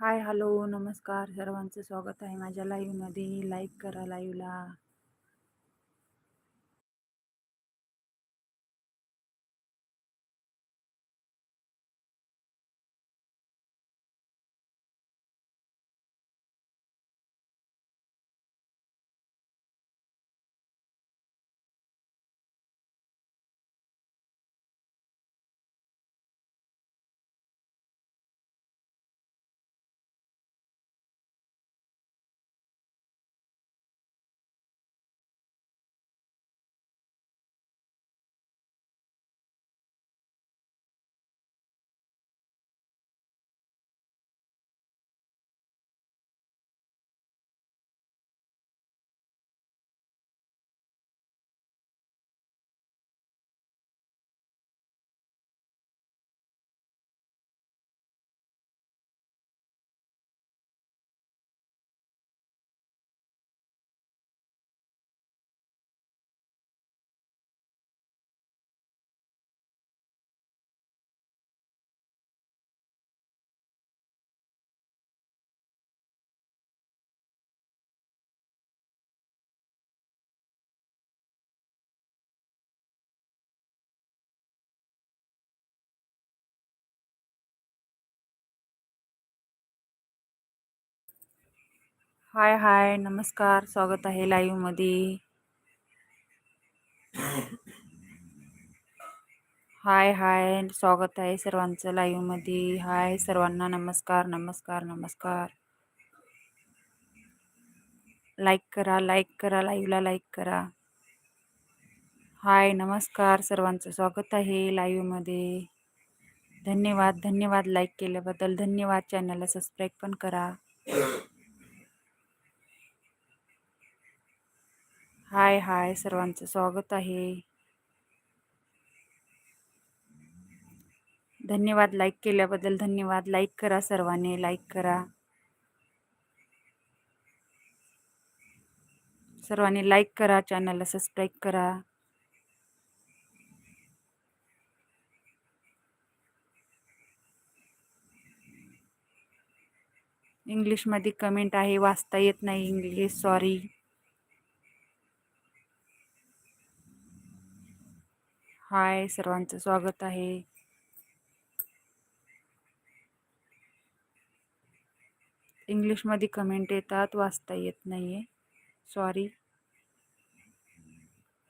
Hi hello नमस्कार. सर्वांचं स्वागत आहे माझ्या लाईव्हमध्ये लाईक करा लाईव्हला हाय हाय नमस्कार स्वागत आहे लाईव्हमध्ये. हाय हाय स्वागत आहे सर्वांचं लाईव्हमध्ये. हाय सर्वांना नमस्कार नमस्कार नमस्कार. लाईक करा लाईक करा लाईव्हला लाईक करा. हाय नमस्कार सर्वांचं स्वागत आहे लाईव्हमध्ये. धन्यवाद धन्यवाद लाईक केल्याबद्दल. धन्यवाद चॅनलला सबस्क्राईब पण करा. हाय हाय सर्वांचं स्वागत आहे. धन्यवाद लाईक केल्याबद्दल धन्यवाद. लाईक करा सर्वांनी लाईक करा. सर्वांनी लाईक करा चॅनलला सबस्क्राईब करा. इंग्लिशमध्ये कमेंट आहे वाचता येत नाही इंग्लिश सॉरी हाय सर्वांचं स्वागत आहे. इंग्लिशमध्ये कमेंट येतात वाचता येत नाही आहे सॉरी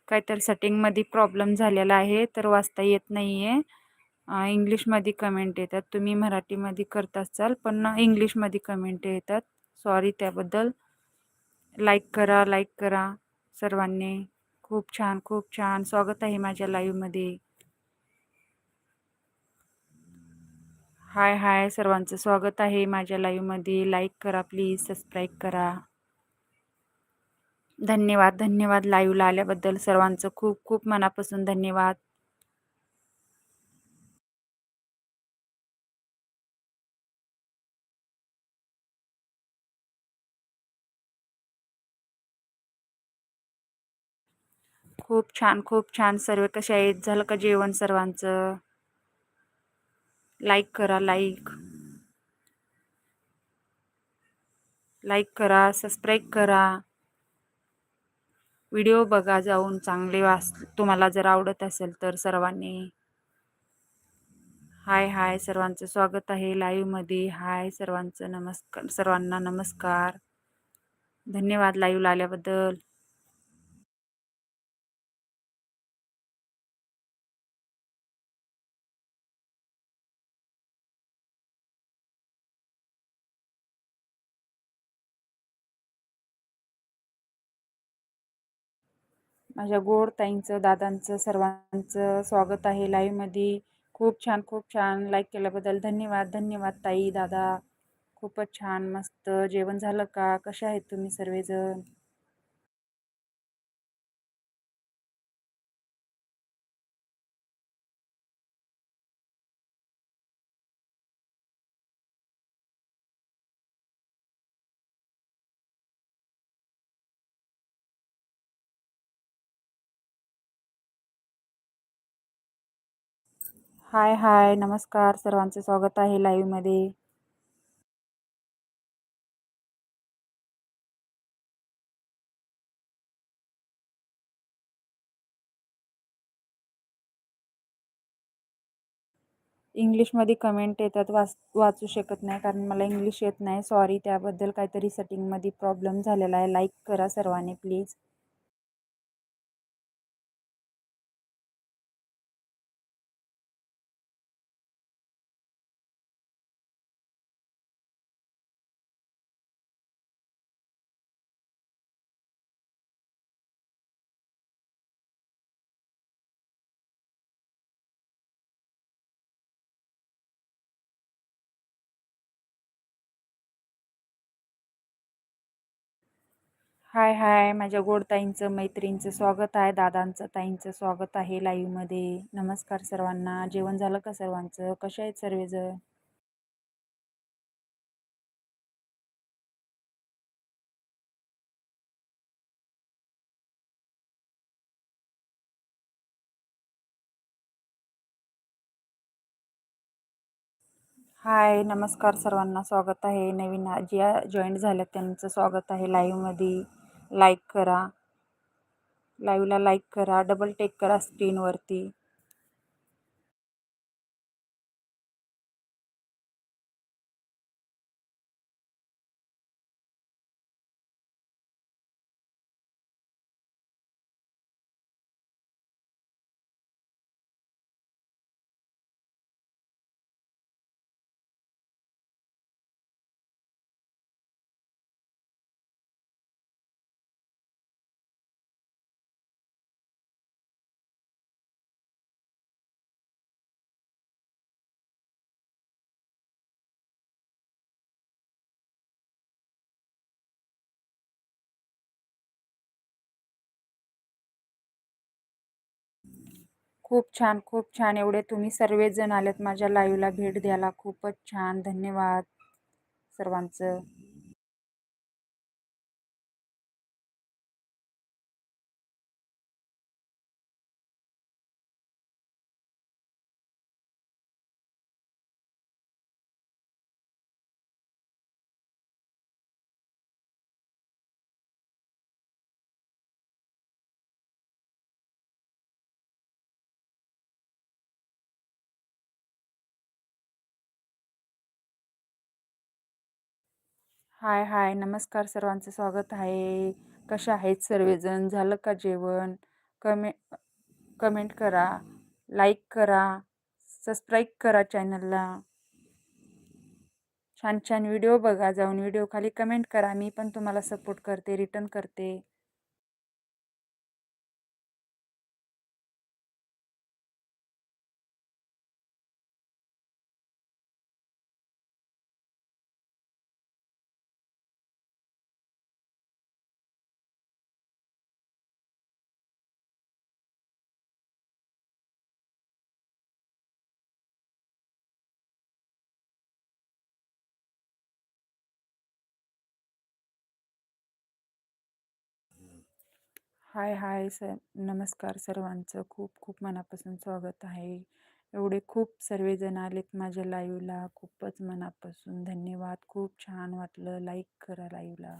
काहीतरी सेटिंगमध्ये प्रॉब्लेम झालेला आहे तर वाचता येत नाही आहे इंग्लिशमध्ये कमेंट येतात. तुम्ही मराठीमध्ये करत असाल पण इंग्लिशमध्ये कमेंट येतात. सॉरी त्याबद्दल. लाईक करा लाईक करा सर्वांनी. खूप छान खूप छान. स्वागत आहे माझ्या लाईव्हमध्ये हाय हाय सर्वांचं. स्वागत आहे माझ्या लाईव्हमध्ये लाईक करा प्लीज सबस्क्राईब करा. धन्यवाद धन्यवाद लाईव्हला आल्याबद्दल. सर्वांचं खूप खूप मनापासून धन्यवाद. खूप छान खूप छान. सर्व कसे आहेत? झालं का जेवण सर्वांचं? लाईक करा लाईक लाईक करा सबस्क्राईब करा. व्हिडिओ बघा जाऊन चांगले वाच तुम्हाला जर आवडत असेल तर सर्वांनी. हाय हाय सर्वांचं स्वागत आहे लाईव्हमध्ये हाय सर्वांचं नमस्कार सर्वांना नमस्कार. धन्यवाद लाईव्हला आल्याबद्दल. माझ्या गोड ताईंचं दादांचं सर्वांचं स्वागत आहे लाईव्हमध्ये खूप छान खूप छान लाईक केल्याबद्दल धन्यवाद धन्यवाद ताई दादा. खूपच छान मस्त. जेवण झालं का? कसे आहेत तुम्ही सर्वजण? हाय हाय नमस्कार सर्वांचं स्वागत आहे लाईव्हमध्ये इंग्लिशमध्ये कमेंट येतात वाच वाचू शकत नाही कारण मला इंग्लिश येत नाही. सॉरी त्याबद्दल काहीतरी सेटिंगमध्ये प्रॉब्लेम झालेला आहे. लाईक करा सर्वांनी प्लीज हाय हाय. माझ्या गोडताईंचं मैत्रिणींचं मैत्रीणचं स्वागत आहे. दादांचं ताईंचं स्वागत आहे लाईव्हमध्ये. नमस्कार सर्वांना. जेवण झालं का सर्वांचं? कशा आहेत सर्वजण? हाय नमस्कार सर्वांना. स्वागत आहे. नवीन ज्या जॉईंट झाल्या त्यांचं स्वागत आहे लाईव्हमध्ये. लाईक करा. लाईव्हला लाईक करा. डबल टेक करा स्क्रीनवरती खूप छान खूप छान. एवढे तुम्ही सर्वजण आलेत माझ्या लाईव्हला भेट द्यायला. खूपच छान. धन्यवाद सर्वांचं. हाय हाय. नमस्कार सर्वांचं स्वागत आहे. कशा आहेत सर्वजण? झालं का जेवण? कमे कमेंट करा लाईक करा सबस्क्राईब करा चॅनलला. छान छान व्हिडिओ बघा. जाऊन व्हिडिओ खाली कमेंट करा. मी पण तुम्हाला सपोर्ट करते रिटर्न करते. हाय हाय सर नमस्कार सर्वांचं. खूप खूप मनापासून स्वागत आहे. एवढे खूप सर्वजण आलेत माझ्या लाईव्हला खूपच मनापासून धन्यवाद. खूप छान वाटलं लाईक करा लाईव्हला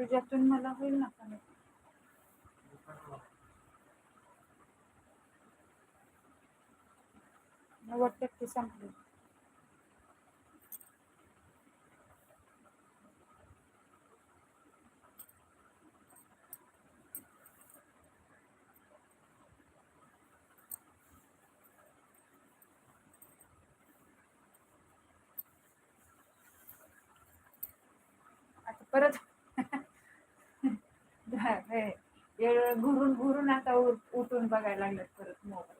तुझ्यातून मला होईल ना कनेक्ट नव्वद टक्के संपले. उठून बघायला लागलं परत मोबाईल.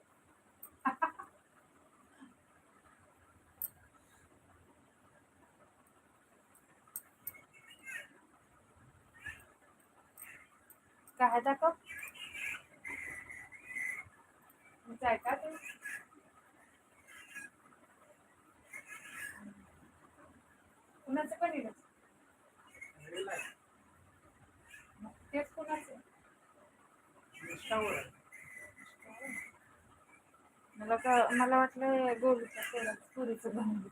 काय दाखव? आहे का ते? कुणाचं पण येईल. तेच कुणाचं मला का मला वाटलं गोलूच्या तेलात पुरीचं बनवलं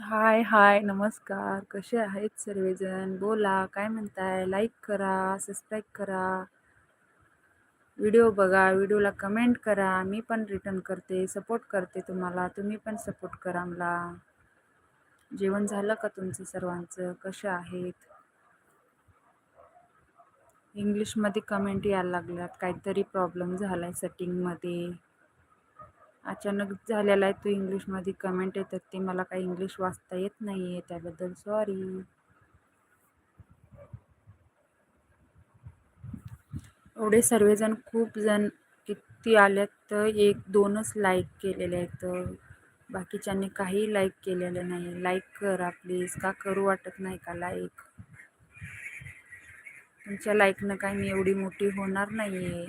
हाय हाय नमस्कार. कसे आहेत सर्वजण? बोला काय म्हणताय? लाईक करा सबस्क्राईब करा. व्हिडिओ बघा व्हिडिओला कमेंट करा. मी पण रिटर्न करते सपोर्ट करते तुम्हाला. तुम्ही पण सपोर्ट करा मला. जेवण झालं का तुमचं सर्वांचं? कसे आहेत? इंग्लिशमध्ये कमेंट यायला लागल्यात. काहीतरी प्रॉब्लेम झाला आहे सेटिंगमध्ये अचानक झालेला आहे तो इंग्लिशमध्ये कमेंट येतात. ते मला काही इंग्लिश वाचता येत नाही आहे त्याबद्दल. सॉरी एवढे सर्वजण खूप जण किती आल्यात तर एक दोनच लाईक केलेले आहेत. बाकीच्यांनी काही लाईक केलेलं नाही. लाईक करा प्लीज का करू वाटत नाही का लाईक तुमच्या लाईकनं काय मी एवढी मोठी होणार नाही आहे